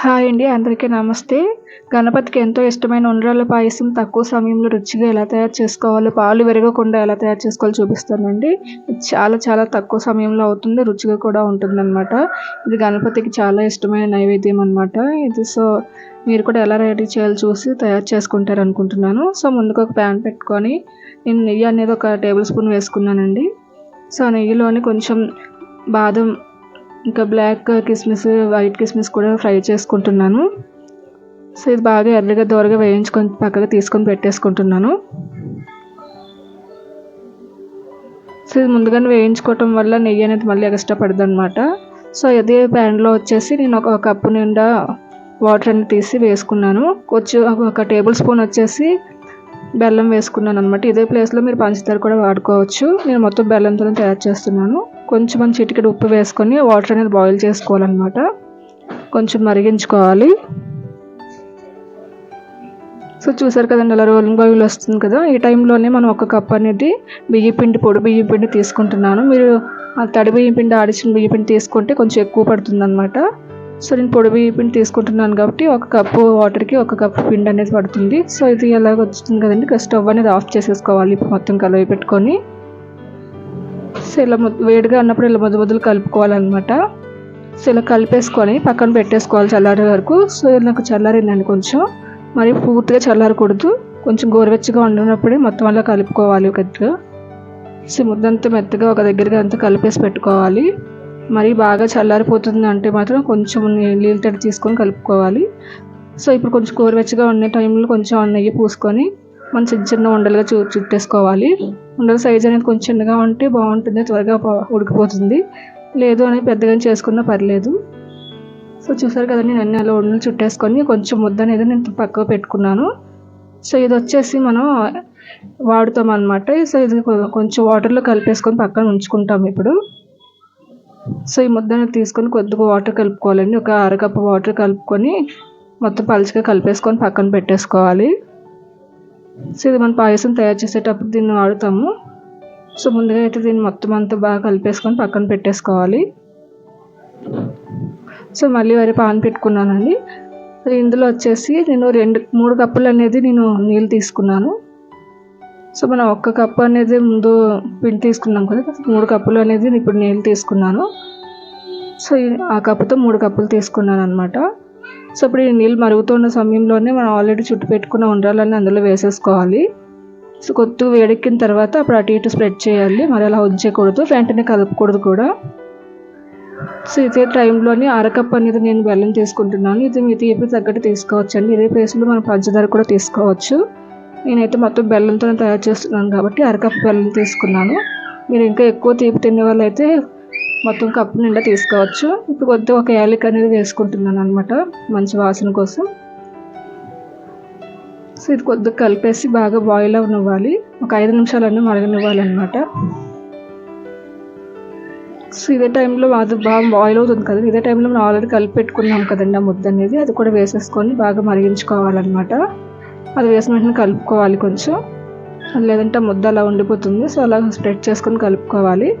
Hi అండి అందరికీ నమస్తే. గణపతికి ఎంతో ఇష్టమైన ఉండ్రాళ్ళ పాయసం తక్కువ సమయంలో రుచిగా ఎలా తయారు చేసుకోవాలో పాలు విరగకుండా ఎలా తయారు చేసుకోవాలో చూపిస్తానండి. ఇది చాలా చాలా తక్కువ సమయంలో అవుతుంది రుచిగా కూడా ఉంటుందన్నమాట. ఇది గణపతికి చాలా ఇష్టమైన నైవేద్యం అనమాట ఇది సో మీరు కూడా ఎలా రెడీ చేయాలో చూసి తయారు చేసుకుంటారు అనుకుంటున్నాను. సో ముందుకు ఒక ప్యాన్ పెట్టుకొని నేను నెయ్యి అనేది ఒక టేబుల్ స్పూన్ వేసుకున్నానండి. సో ఆ నెయ్యిలోని కొంచెం బాదం ఇంకా బ్లాక్ కిస్మిస్ వైట్ కిస్మిస్ కూడా ఫ్రై చేసుకుంటున్నాను. సో ఇది బాగా ఎర్రగా దోరగా వేయించుకొని పక్కగా తీసుకొని పెట్టేసుకుంటున్నాను. సో ఇది ముందుగానే వేయించుకోవటం వల్ల నెయ్యి అనేది మళ్ళీ ఎక్స్ట్రా పడుతుంది అనమాట సో అదే ప్యాన్లో వచ్చేసి నేను ఒక కప్పు నిండా వాటర్ అనేది తీసి వేసుకున్నాను. కొంచెం ఒక టేబుల్ స్పూన్ వచ్చేసి బెల్లం వేసుకున్నాను అనమాట ఇదే ప్లేస్లో మీరు పంచదార కూడా వాడుకోవచ్చు. నేను మొత్తం బెల్లంతో తయారు చేస్తున్నాను. కొంచెం మంచి చిటికెడు ఉప్పు వేసుకొని వాటర్ అనేది బాయిల్ చేసుకోవాలన్నమాట. కొంచెం మరిగించుకోవాలి. సో చూసారు కదండి అలా రోలింగ్ బాయిల్ వస్తుంది కదా? ఈ టైంలోనే మనం ఒక కప్ అనేది బియ్య పిండి పొడి బియ్య పిండి తీసుకుంటున్నాను. మీరు తడి బియ్యం పిండి ఆడిచిన బియ్య పిండి తీసుకుంటే కొంచెం ఎక్కువ పడుతుంది అనమాట సో నేను పొడి పిండి తీసుకుంటున్నాను కాబట్టి ఒక కప్పు వాటర్కి ఒక కప్పు పిండి అనేది పడుతుంది. సో ఇది ఎలాగ వస్తుంది కదండి? స్టవ్ అనేది ఆఫ్ చేసేసుకోవాలి మొత్తం కలవి పెట్టుకొని. సో ఇలా వేడిగా ఉన్నప్పుడు ఇలా మొదలు మొదలు కలుపుకోవాలన్నమాట. సో ఇలా కలిపేసుకొని పక్కన పెట్టేసుకోవాలి చల్లారే వరకు. సో నాకు చల్లారిందండి కొంచెం. మరి పూర్తిగా చల్లారకూడదు. కొంచెం గోరువెచ్చగా వండినప్పుడే మొత్తం అలా కలుపుకోవాలి గట్టిగా సో ముద్దంతా మెత్తగా ఒక దగ్గరగా అంతా కలిపేసి పెట్టుకోవాలి. మరి బాగా చల్లారిపోతుంది అంటే మాత్రం కొంచెం నీళ్ళు తడి తీసుకొని కలుపుకోవాలి. సో ఇప్పుడు కొంచెం గోరువెచ్చగా ఉండే టైంలో కొంచెం నెయ్యి పూసుకొని మనం చిన్న చిన్న ఉండలుగా చూ చుట్టేసుకోవాలి. ఉండల సైజ్ అనేది కొంచెం చిన్నగా ఉంటే బాగుంటుంది త్వరగా ఉడికిపోతుంది. లేదు అనేది పెద్దగా చేసుకున్నా పర్లేదు. సో చూసారు కదా నేను అన్ని అలా ఉండలు చుట్టేసుకొని కొంచెం ముద్ద అనేది నేను పక్కకు పెట్టుకున్నాను. సో ఇది వచ్చేసి మనం వాడుతాం అనమాట సో ఇది కొంచెం వాటర్లో కలిపేసుకొని పక్కన ఉంచుకుంటాం ఇప్పుడు. సో ఈ ముద్దను తీసుకొని కొద్దిగా వాటర్ కలుపుకోవాలండి. ఒక అరకప్పు వాటర్ కలుపుకొని మొత్తం పలుచగా కలిపేసుకొని పక్కన పెట్టేసుకోవాలి. సో ఇది మనం పాయసం తయారు చేసేటప్పుడు దీన్ని వాడుతాము. సో ముందుగా అయితే దీన్ని మొత్తం అంతా బాగా కలిపేసుకొని పక్కన పెట్టేసుకోవాలి. సో మళ్ళీ వరి పాన్ పెట్టుకున్నానండి. ఇందులో వచ్చేసి నేను రెండు మూడు కప్పులు అనేది నేను నీళ్ళు తీసుకున్నాను. సో మనం ఒక్క కప్పు అనేది ముందు పిండి తీసుకున్నాం కదా మూడు కప్పులు అనేది ఇప్పుడు నీళ్ళు తీసుకున్నాను. సో ఆ కప్పుతో మూడు కప్పులు తీసుకున్నాను అనమాట సో ఇప్పుడు ఈ నీళ్ళు మరుగుతున్న సమయంలోనే మనం ఆల్రెడీ చుట్టు పెట్టుకున్న ఉండాలని అందులో వేసేసుకోవాలి. సో కొద్దిగా వేడెక్కిన తర్వాత అప్పుడు అటు ఇటు స్ప్రెడ్ చేయాలి. మరి అలా ఉంచకూడదు వెంటనే కలపకూడదు కూడా. సో ఇదే టైంలోని అరకప్ అనేది నేను బెల్లం తీసుకుంటున్నాను. ఇది మీ తీపి తగ్గట్టు తీసుకోవచ్చు అండి ఇదే ప్లేస్లో మనం పంచదార కూడా తీసుకోవచ్చు. నేనైతే మొత్తం బెల్లంతోనే తయారు చేస్తున్నాను కాబట్టి అరకప్ బెల్లం తీసుకున్నాను. మీరు ఇంకా ఎక్కువ తీపి తినే వాళ్ళు అయితే మొత్తం కప్పు నిండా తీసుకోవచ్చు. ఇప్పుడు కొద్దిగా ఒక యాలక్ అనేది వేసుకుంటున్నాను అనమాట మంచి వాసన కోసం. సో ఇది కొద్దిగా కలిపేసి బాగా బాయిల్ అవ్వనివ్వాలి ఒక ఐదు నిమిషాలన్నీ మరగనివ్వాలన్నమాట. సో ఇదే టైంలో అది బాగా బాయిల్ అవుతుంది కదా ఇదే టైంలో మనం ఆల్రెడీ కలిపి పెట్టుకున్నాం కదండి ఆ ముద్ద అనేది. అది కూడా వేసేసుకొని బాగా మరిగించుకోవాలన్నమాట. అది వేసిన వెంటనే కలుపుకోవాలి కొంచెం. లేదంటే ముద్ద అలా ఉండిపోతుంది. సో అలా స్ప్రెడ్ చేసుకొని కలుపుకోవాలి.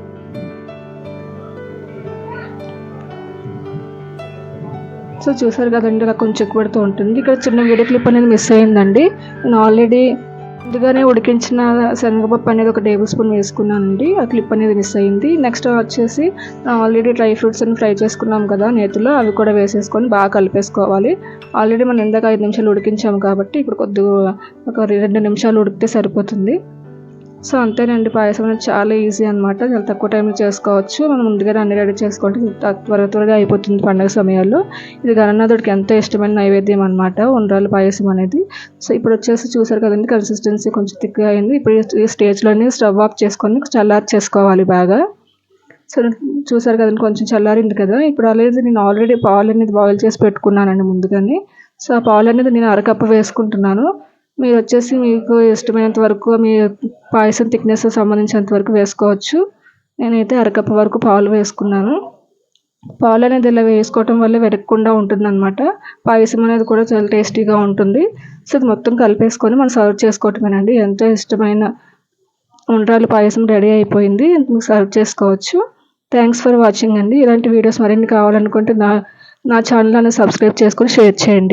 సో చూసారు కదండి ఇలా కొంచెం ఎక్కువ ఉంటుంది. ఇక్కడ చిన్న వీడియో క్లిప్ అనేది మిస్ అయిందండి నేను ఆల్రెడీ ముందుగానే ఉడికించిన శనగపప్పు అనేది ఒక టేబుల్ స్పూన్ వేసుకున్నానండి. ఆ క్లిప్ అనేది మిస్ అయింది. నెక్స్ట్ వచ్చేసి ఆల్రెడీ డ్రై ఫ్రూట్స్ అని ఫ్రై చేసుకున్నాం కదా నేతిలో అవి కూడా వేసేసుకొని బాగా కలిపేసుకోవాలి. ఆల్రెడీ మనం ఇందాక ఐదు నిమిషాలు ఉడికించాము కాబట్టి ఇప్పుడు కొద్దిగా ఒక రెండు నిమిషాలు ఉడికితే సరిపోతుంది. సో అంతేనండి పాయసం అనేది చాలా ఈజీ అనమాట చాలా తక్కువ టైంలో చేసుకోవచ్చు. మనం ముందుగానే అన్ని రెడీ చేసుకుంటే త్వరగా త్వరగా అయిపోతుంది పండుగ సమయాల్లో. ఇది గణనాథుడికి ఎంతో ఇష్టమైన నైవేద్యం అనమాట ఉండ్రాలు పాయసం అనేది. సో ఇప్పుడు వచ్చేసి చూసారు కదండి కన్సిస్టెన్సీ కొంచెం థిక్గా అయింది. ఇప్పుడు ఈ స్టేజ్లోనే స్టవ్ ఆఫ్ చేసుకొని చల్లారి చేసుకోవాలి బాగా. సో చూసారు కదండి కొంచెం చల్లారింది కదా. ఇప్పుడు అలాగే నేను ఆల్రెడీ పాలు అనేది బాయిల్ చేసి పెట్టుకున్నానండి ముందుగానే. సో ఆ పాలు అనేది నేను అరకప్పు వేసుకుంటున్నాను. మీరు వచ్చేసి మీకు ఇష్టమైనంత వరకు మీ పాయసం థిక్నెస్ సంబంధించినంత వరకు వేసుకోవచ్చు. నేనైతే అరకప్పు వరకు పాలు వేసుకున్నాను. పాలు అనేది ఇలా వేసుకోవటం వల్ల వెరగకుండా ఉంటుంది అనమాట పాయసం అనేది కూడా చాలా టేస్టీగా ఉంటుంది. సో ఇది మొత్తం కలిపేసుకొని మనం సర్వ్ చేసుకోవటమేనండి. ఎంతో ఇష్టమైన ఉండ్రాలు పాయసం రెడీ అయిపోయింది. మీకు సర్వ్ చేసుకోవచ్చు. థ్యాంక్స్ ఫర్ వాచింగ్ అండి. ఇలాంటి వీడియోస్ మరిన్ని కావాలనుకుంటే నా నా ఛానల్ సబ్స్క్రైబ్ చేసుకొని షేర్ చేయండి.